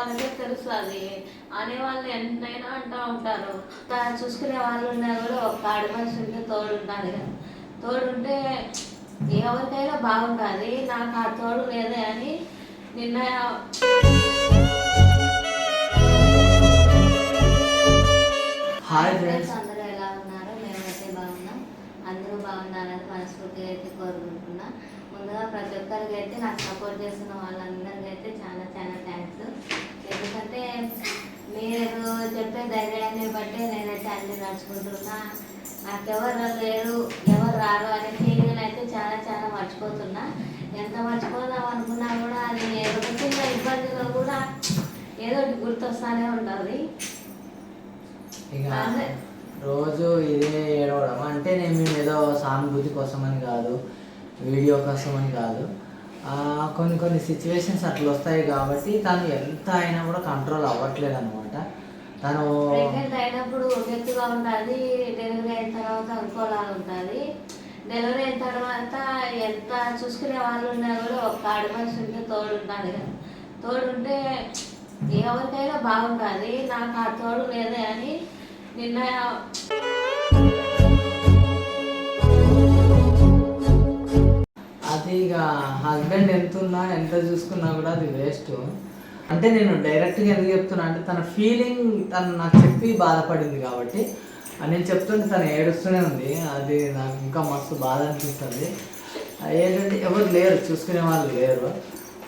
వాళ్ళకే తెలుస్తుంది అనే వాళ్ళు ఎంతైనా అంటూ ఉంటారు. చూసుకునే వాళ్ళు ఉన్నా కూడా ఒక ఆడ మనిషి ఉంటే తోడు కదా. తోడు ఉంటే ఎవరికైనా బాగుంటుంది. నాకు ఆ తోడు లేదే అని నిన్న హాయ్ ఫ్రెండ్స్ అందరూ ఎలా ఉన్నారు మేమైతే బాగున్నాం అందరూ బాగున్నారని మనస్ఫూర్తిగా అయితే కోరుకుంటున్నా. ముందుగా ప్రతి ఒక్కరికి అయితే నాకు సపోర్ట్ చేస్తున్న వాళ్ళందరికీ అయితే చాలా చాలా థ్యాంక్స్ ఎందుకంటే మీరు చెప్పే ధైర్యాన్ని బట్టి నేనైతే అన్ని నడుచుకుంటున్నా. నాకెవరు లేరు ఎవరు రారు అనే ఫీలింగ్ అయితే చాలా చాలా మర్చిపోతున్నా. ఎంత మర్చిపోదాం అనుకున్నా కూడా అది ఏదో చిన్న ఇబ్బందిలో కూడా ఏదో ఒకటి గుర్తొస్తానే ఉంటుంది. రోజు ఇదే ఏడవడం. అంటే నేను మేము ఏదో సానుభూతి కోసం అని కాదు వీడియో కోసం అని కాదు కొన్ని కొన్ని సిచ్యువేషన్స్ అట్లా వస్తాయి కాబట్టి తను ఎంత అయినా కూడా కంట్రోల్ అవ్వట్లేదు అనమాట తను అయినప్పుడు ఒక ఎత్తుగా ఉంటుంది డెలివరీ అయిన తర్వాత ఇంకోలా ఉంటుంది డెలివరీ అయిన తర్వాత ఎంత చూసుకునే వాళ్ళు ఉన్నా కూడా ఒక ఆడ మనిషి ఉంటే తోడు ఉండాలి కదా. తోడు ఉంటే ఎవరికైనా బాగుంటుంది నాకు ఆ తోడు లేదే అని నిన్న అది ఇక హస్బెండ్ ఎంత ఉన్నా ఎంత చూసుకున్నా కూడా అది వేస్ట్ అంటే నేను డైరెక్ట్గా ఎందుకు చెప్తున్నా అంటే తన ఫీలింగ్ తను నాకు చెప్పి బాధపడింది కాబట్టి. నేను చెప్తుంటే తను ఏడుస్తూనే ఉంది. అది నాకు ఇంకా మస్తు బాధ అనిపిస్తుంది. ఏంటంటే ఎవరు లేరు చూసుకునే వాళ్ళు లేరు.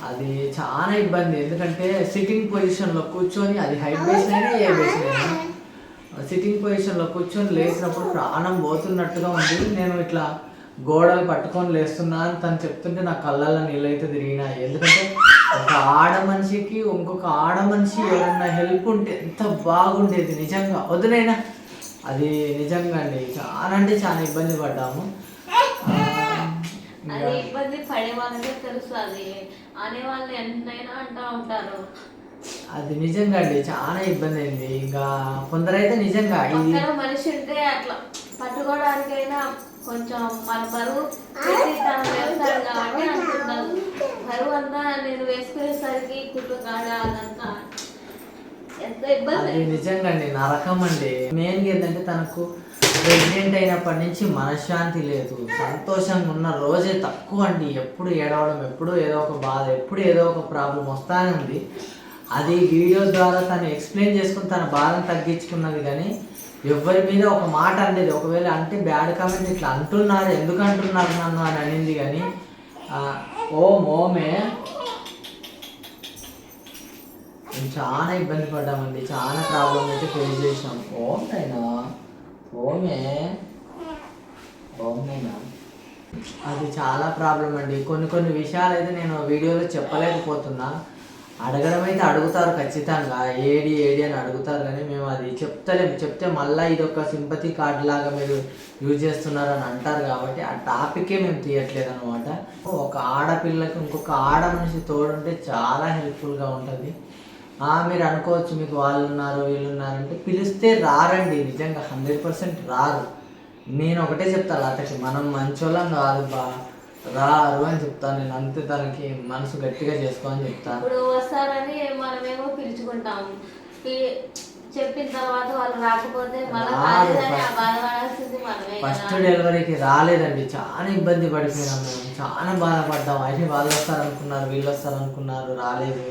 అది చాలా ఇబ్బంది. ఎందుకంటే సిట్టింగ్ పొజిషన్లో కూర్చొని అది హైట్ బేస్ అయినా ఏ బేస్ అయినా సిట్టింగ్ పొజిషన్లో కూర్చొని లేచినప్పుడు ప్రాణం పోతున్నట్టుగా ఉంది. నేను ఇట్లా గోడలు పట్టుకొని లేస్తున్నా అని తను చెప్తుంటే నా కళ్ళల్లో నీళ్ళైతే తిరిగినాయి. ఎందుకంటే ఒక ఆడ మనిషికి ఇంకొక ఆడ మనిషి ఎవరన్నా హెల్ప్ ఉంటే ఎంత బాగుండేది నిజంగా. వదిలేనా అది నిజంగా అండి. చాలా అంటే చాలా ఇబ్బంది పడ్డాము. అది ఇబ్బంది పడే వాళ్ళకే తెలుస్తుంది అనే వాళ్ళు ఎంతైనా అంటూ ఉంటారు. అది నిజంగా అండి చాలా ఇబ్బంది అయింది. ఇంకా కొందరైతే నిజంగా ఇది పక్కన మనిషి ఉంటే అట్లా పట్టుకోవడానికైనా కొంచెం మన బరువు పెట్టి తను వేస్తాడు కాబట్టి అంటున్నారు బరువు అంతా నేను వేసుకునేసరికి కుట్టు కాడ అదంతా. ఎంత ఇబ్బంది. అది నిజంగా అండి నరకం అండి. మెయిన్గా ఏంటంటే తనకు ప్రెగ్నెంట్ అయినప్పటి నుంచి మనశ్శాంతి లేదు. సంతోషంగా ఉన్న రోజే తక్కువ అండి. ఎప్పుడు ఏడవడం ఎప్పుడు ఏదో ఒక బాధ ఎప్పుడు ఏదో ఒక ప్రాబ్లం వస్తానే ఉంది. అది వీడియో ద్వారా తను ఎక్స్ప్లెయిన్ చేసుకుని తన బాధను తగ్గించుకున్నది కానీ ఎవరి మీద ఒక మాట అనేది ఒకవేళ అంటే బ్యాడ్ కామెంట్ ఇట్లా అంటున్నారు ఎందుకు అంటున్నారు నన్ను అని అనింది కానీ ఓ మోమే. మేము చాలా ఇబ్బంది పడ్డామండి చాలా ప్రాబ్లం అయితే ఫేస్ చేసాం నైనా ఓమే? ఓమేనా? అది చాలా ప్రాబ్లం అండి. కొన్ని కొన్ని విషయాలు అయితే నేను వీడియోలో చెప్పలేకపోతున్నా. అడగడం అయితే అడుగుతారు ఖచ్చితంగా. ఏడి ఏడి అని అడుగుతారు కానీ మేము అది చెప్తలేము చెప్తే మళ్ళీ ఇది ఒక సింపతి కార్డ్ లాగా మీరు యూజ్ చేస్తున్నారు అని అంటారు కాబట్టి ఆ టాపికే మేము తీయట్లేదు అనమాట ఒక ఆడపిల్లకి ఇంకొక ఆడ మనిషి తోడుంటే చాలా హెల్ప్ఫుల్గా ఉంటుంది. ఆ, మీరు అనుకోవచ్చు మీకు వాళ్ళు ఉన్నారు వీళ్ళు ఉన్నారు అంటే పిలిస్తే రారండి. నిజంగా హండ్రెడ్ పర్సెంట్ రారు. నేను ఒకటే చెప్తాను అతనికి మనం మంచోళ్ళం కాదు బా. రారు అని చెప్తాను నేను అంతే తనకి మనసు గట్టిగా చేసుకో అని చెప్తాను ఇప్పుడు వస్తారని మనమేమో పిలుచుకుంటాం. పి- చెప్పిన తర్వాత వాళ్ళు రాకపోతే మళ్ళీ రారు. కాలేదని ఆ బాధపడాల్సింది మనమే ఫస్ట్ కదా డెలివరీకి రాలేదండి చాలా ఇబ్బంది పడిపోయినాం మేము. చాలా బాధపడ్డాం. అయితే వాళ్ళు వస్తారు అనుకున్నారు వీళ్ళు వస్తారు అనుకున్నారు రాలేదు.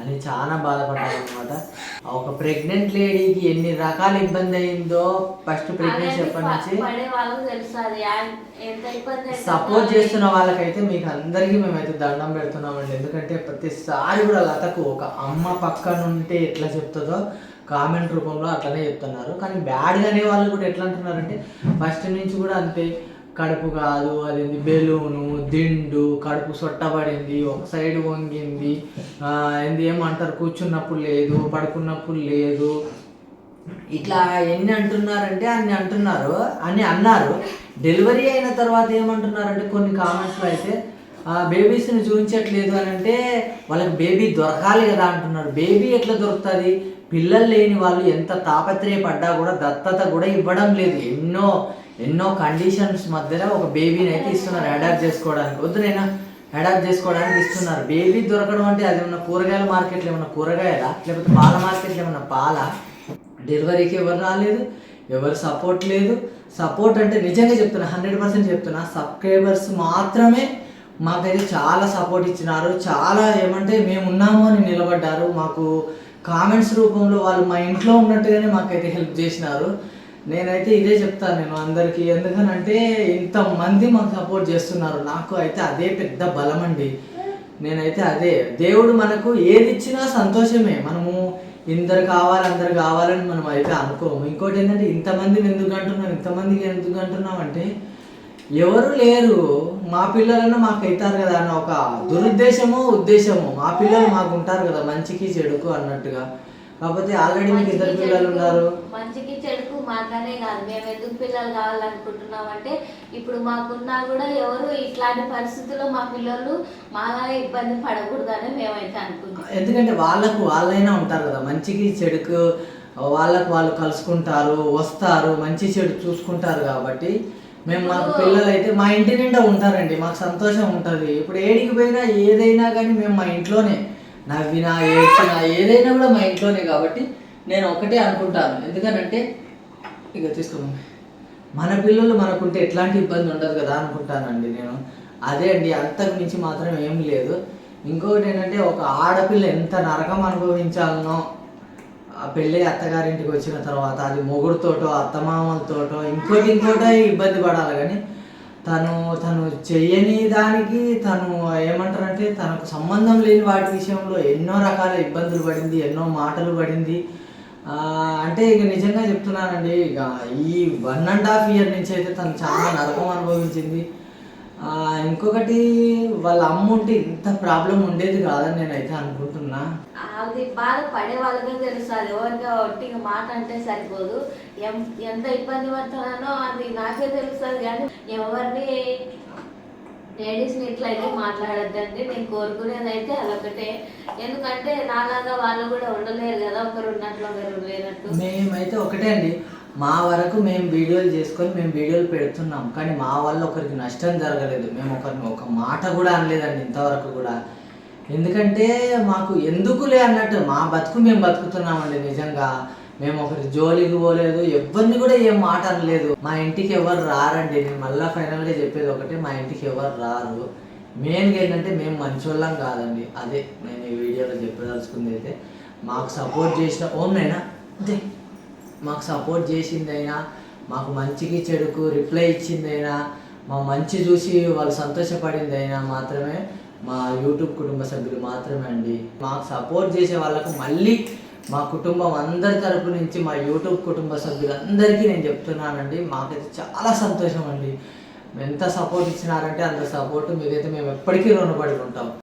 అని చాలా బాధపడ్డాం అనమాట ఒక ప్రెగ్నెంట్ లేడీకి ఎన్ని రకాల ఇబ్బంది అయిందో ఫస్ట్ ప్రెగ్నెన్సీ ఎప్పటి నుంచి సపోర్ట్. చేస్తున్న వాళ్ళకైతే మీకు అందరికీ మేమైతే దండం పెడుతున్నామండి. ఎందుకంటే ప్రతిసారి కూడా లతకు ఒక అమ్మ పక్కన ఉంటే ఎట్లా చెప్తుందో కామెంట్ రూపంలో అట్లనే చెప్తున్నారు. కానీ బ్యాడ్గా అనే వాళ్ళు కూడా ఎట్లా అంటున్నారంటే ఫస్ట్ నుంచి కూడా అంతే. కడుపు కాదు అదేంది బెలూను దిండు కడుపు సొట్టబడింది ఒక సైడ్ వంగింది. ఏంది ఏమంటారు? కూర్చున్నప్పుడు లేదు పడుకున్నప్పుడు లేదు. ఇట్లా ఎన్ని అంటున్నారంటే అన్ని అంటున్నారు అని అన్నారు. డెలివరీ అయిన తర్వాత ఏమంటున్నారంటే కొన్ని కామెంట్స్లో అయితే బేబీస్ని చూపించట్లేదు అని అంటే వాళ్ళకి బేబీ దొరకాలి కదా అంటున్నారు. బేబీ ఎట్లా దొరుకుతుంది? పిల్లలు లేని వాళ్ళు ఎంత తాపత్రయపడ్డా కూడా దత్తత కూడా ఇవ్వడం లేదు. ఎన్నో ఎన్నో కండిషన్స్ మధ్యలో ఒక బేబీని అయితే ఇస్తున్నారు అడాప్ట్ చేసుకోవడానికి. వద్దునైనా అడాప్ట్ చేసుకోవడానికి ఇస్తున్నారు. బేబీ దొరకడం అంటే అది ఉన్న కూరగాయల మార్కెట్లో ఏమన్నా కూరగాయలా? లేకపోతే పాల మార్కెట్లో ఏమన్నా పాల? డెలివరీకి ఎవరు రాలేదు ఎవరు సపోర్ట్ లేదు. సపోర్ట్ అంటే నిజంగా చెప్తున్నా హండ్రెడ్ పర్సెంట్ చెప్తున్నా సబ్స్క్రైబర్స్ మాత్రమే మాకైతే చాలా సపోర్ట్ ఇచ్చినారు. చాలా ఏమంటే మేము ఉన్నాము అని నిలబడ్డారు. మాకు కామెంట్స్ రూపంలో వాళ్ళు మా ఇంట్లో ఉన్నట్టుగానే మాకైతే హెల్ప్ చేసినారు. నేనైతే ఇదే చెప్తాను నేను అందరికీ. ఎందుకనంటే ఇంతమంది మాకు సపోర్ట్ చేస్తున్నారు. నాకు అయితే అదే పెద్ద బలం అండి. నేనైతే అదే. దేవుడు మనకు ఏది ఇచ్చినా సంతోషమే. మనము ఇందరు కావాలి అందరు కావాలని మనం అయితే అనుకోము. ఇంకోటి ఏంటంటే ఇంతమందిని ఎందుకు అంటున్నాం ఇంతమందికి ఎందుకు అంటున్నాం అంటే ఎవరు లేరు. మా పిల్లలను మాకు అవుతారు కదా అన్న ఒక దురుద్దేశము ఉద్దేశము. మా పిల్లలు మాకు ఉంటారు కదా మంచికి చెడుకు అన్నట్టుగా. కాకపోతే ఆల్రెడీ మీకు ఇద్దరు పిల్లలు ఉన్నారు. మంచికి చెడుకు మాట్లాడే కాదు. మేము ఎందుకు పిల్లలు కావాలనుకుంటున్నాం అంటే ఇప్పుడు మాకున్నా కూడా ఎవరు ఇట్లాంటి పరిస్థితుల్లో మా పిల్లలు మాలాగే ఇబ్బంది పడకూడదని మేమైతే అనుకుంటాం ఎందుకంటే వాళ్ళకు వాళ్ళైనా ఉంటారు కదా. మంచికి చెడుకు వాళ్ళకు వాళ్ళు కలుసుకుంటారు వస్తారు మంచి చెడు చూసుకుంటారు కాబట్టి మేము మాకు పిల్లలు అయితే మా ఇంటి నిండా ఉంటారండి. మాకు సంతోషం ఉంటుంది. ఇప్పుడు ఏడికి పోయినా ఏదైనా కానీ మేము మా ఇంట్లోనే. నవ్వినా ఏడ్చినా ఏదైనా కూడా మా ఇంట్లోనే కాబట్టి నేను ఒకటే అనుకుంటాను. ఎందుకనంటే ఇక తీసుకోండి మన పిల్లలు మనకుంటే ఎట్లాంటి ఇబ్బంది ఉండదు కదా అనుకుంటానండి నేను. అదే అండి అంతకు మించి మాత్రం ఏం లేదు. ఇంకొకటి ఏంటంటే ఒక ఆడపిల్ల ఎంత నరకం అనుభవించాలనో ఆ పెళ్ళి అత్తగారింటికి వచ్చిన తర్వాత అది మొగుడుతోటో అత్తమామలతోటో ఇంకోటి ఇంకోటో ఇబ్బంది పడాలి. కానీ తను తను చెయ్యని దానికి తను ఏమంటారంటే తనకు సంబంధం లేని వాటి విషయంలో ఎన్నో రకాల ఇబ్బందులు పడింది ఎన్నో మాటలు పడింది. అంటే ఇక నిజంగా చెప్తున్నానండి ఇక ఈ వన్ అండ్ హాఫ్ ఇయర్ నుంచి అయితే తను చాలా నరకం అనుభవించింది. ఇంకొకటి వాళ్ళ అమ్మ ఉంటే ఇంత ప్రాబ్లం ఉండేది కాదని నేనైతే అనుకుంటున్నా. అది బాధ పడే వాళ్ళకే తెలుస్తుంది ఎవరికి ఒట్టిగా మాట అంటే సరిపోదు. ఎంత ఇబ్బంది పడుతున్నానో అది నాకే తెలుస్తుంది కానీ ఎవరిని లేడీస్ని ఇట్లా అయితే మాట్లాడొద్దండి. నేను కోరుకునేది అయితే అదొకటే ఎందుకంటే నాలాగా వాళ్ళు కూడా ఉండలేరు కదా. ఒకరు ఉన్నట్లు ఒకరు లేనట్టు మేమైతే ఒకటే అండి. మా వరకు మేము వీడియోలు చేసుకొని మేము వీడియోలు పెడుతున్నాం. కానీ మా వల్ల ఒకరికి నష్టం జరగలేదు. మేము ఒకరిని ఒక మాట కూడా అనలేదండి ఇంతవరకు కూడా. ఎందుకంటే మాకు ఎందుకులే అన్నట్టు మా బతుకు మేము బతుకుతున్నామండి నిజంగా. మేము ఒకరి జోలికి పోలేదు. ఎవరిని కూడా ఏం మాట అనలేదు. మా ఇంటికి ఎవరు రారండి. నేను మళ్ళీ ఫైనల్గా చెప్పేది ఒకటి మా ఇంటికి ఎవరు రారు. మెయిన్గా ఏంటంటే మేము మంచోళ్ళం కాదండి. అదే నేను ఈ వీడియోలో చెప్పదలుచుకుంది అయితే. మాకు సపోర్ట్ చేసిన ఓమ్నైనా అదే మాకు సపోర్ట్ చేసిందైనా మాకు మంచికి చెడుకు రిప్లై ఇచ్చిందైనా మా మంచి చూసి వాళ్ళు సంతోషపడిందైనా మాత్రమే మా యూట్యూబ్ కుటుంబ సభ్యులు మాత్రమే అండి. మాకు సపోర్ట్ చేసే వాళ్ళకు మళ్ళీ మా కుటుంబం అందరి తరపు నుంచి మా యూట్యూబ్ కుటుంబ సభ్యులందరికీ నేను చెప్తున్నానండి మాకైతే చాలా సంతోషం అండి. ఎంత సపోర్ట్ ఇచ్చినారంటే అంత సపోర్ట్ మీదైతే మేము ఎప్పటికీ రుణపడి ఉంటాం.